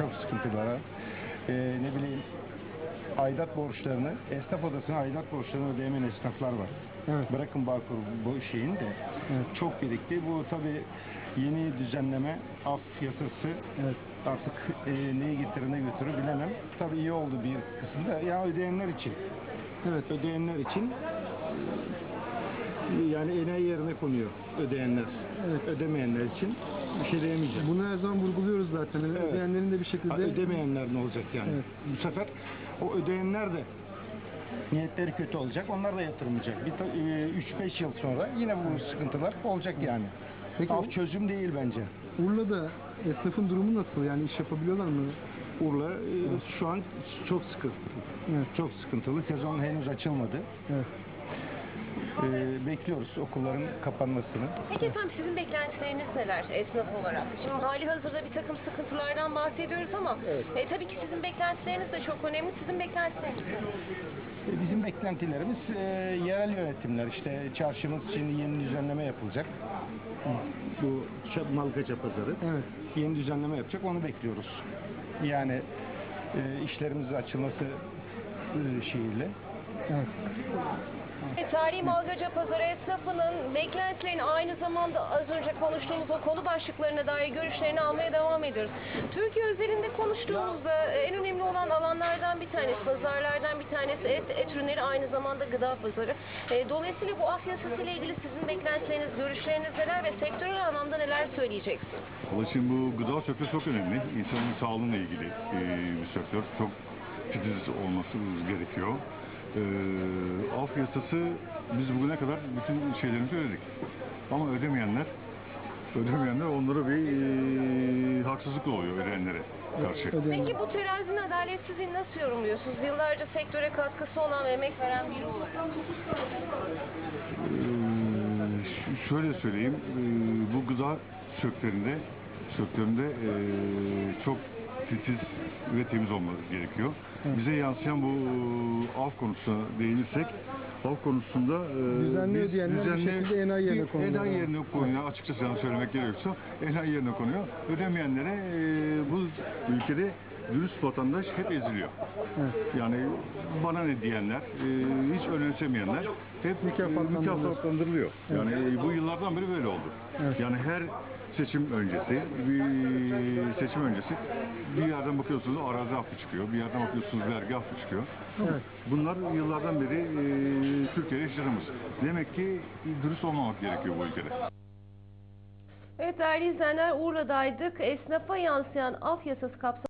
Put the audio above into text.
çok sıkıntılara. Ee, ne bileyim aidat borçlarını, esnaf odasına aidat borçlarını ödeyemeyen esnaflar var. Evet. Bırakın Bağkur bu şeyin de Evet. çok birikti. Bu tabi yeni düzenleme af yasası Evet. artık e, neyi getirir ne götürür bilemem. Tabi iyi oldu bir kısımda. Ya ödeyenler için. Evet. Ödeyenler için e, yani enayi yerine konuyor ödeyenler. Evet. Ödemeyenler için bir şey diyemeyeceğim. Bunu Yani Evet. Ödeyenlerin de bir şekilde... Ha, ödemeyenler ne olacak yani? Evet. Bu sefer o ödeyenler de niyetleri kötü olacak. Onlar da yatırmayacak. Bir ta- e, 3-5 yıl sonra yine bu sıkıntılar olacak yani. Peki Af çözüm değil bence. Urla'da esnafın durumu nasıl? Yani iş yapabiliyorlar mı? Urla e, şu an çok sıkıntı. Evet. Çok sıkıntılı. Sezon henüz açılmadı. Evet. E, bekliyoruz okulların kapanmasını. Peki efendim sizin beklentileriniz neler esnaf olarak? Şimdi hali hazırda bir takım sıkıntılardan bahsediyoruz ama e, tabii ki sizin beklentileriniz de çok önemli. Sizin beklentileriniz ne? E, Bizim beklentilerimiz e, yerel yönetimler. İşte çarşımız şimdi yeni düzenleme yapılacak. Bu Ç- Malkaça pazarı. Evet. Yeni düzenleme yapacak. Onu bekliyoruz. Yani e, işlerimizin açılması e, şeyiyle. Evet. Tarihi Malgaca Pazarı esnafının beklentilerini aynı zamanda az önce konuştuğumuz o konu başlıklarına dair görüşlerini almaya devam ediyoruz. Türkiye özelinde konuştuğumuzda en önemli olan alanlardan bir tanesi, pazarlardan bir tanesi et, et ürünleri aynı zamanda gıda pazarı. E, Dolayısıyla bu af yasası ile ilgili sizin beklentileriniz, görüşleriniz neler ve sektörel anlamda neler söyleyeceksiniz? Valla şimdi bu gıda sektörü çok önemli. İnsanın sağlığıyla ilgili e, bir sektör. Çok titiz olması gerekiyor. E, af yasası biz bugüne kadar bütün şeylerimizi ödedik. Ama ödemeyenler ödemeyenler onlara bir e, haksızlık oluyor ödeyenlere karşı. Peki bu terazinin adaletsizliğini nasıl yorumluyorsunuz? Yıllarca sektöre katkısı olan ve emek veren biri olarak. Ee, şöyle söyleyeyim, ee, bu gıda sektöründe sektöründe ee, çok titiz ve temiz olması gerekiyor. Bize yansıyan bu af konusuna değinirsek, af konusunda ee, Düzenli ödeyenler bir şekilde enayi yerine konuyor. Enayi yerine konuyor. Açıkçası yani söylemek gerekiyorsa enayi yerine konuyor. Ödemeyenlere ee, bu ülkede dürüst vatandaş hep eziliyor. Evet. Yani bana ne diyenler, e, hiç önemsemeyenler hep Mükafatlandırılıyor. e, mükafatlandırılıyor. Yani e, bu yıllardan beri böyle oldu. Evet. Yani her seçim öncesi, bir seçim öncesi bir yerden bakıyorsunuz arazi affı çıkıyor, bir yerden bakıyorsunuz vergi affı çıkıyor. Evet. Bunlar yıllardan beri e, Türkiye'de yaşadığımız. Demek ki dürüst olmamak gerekiyor bu ülkede. Evet değerli izleyenler Urla'daydık. Esnafa yansıyan af yasası kapsamında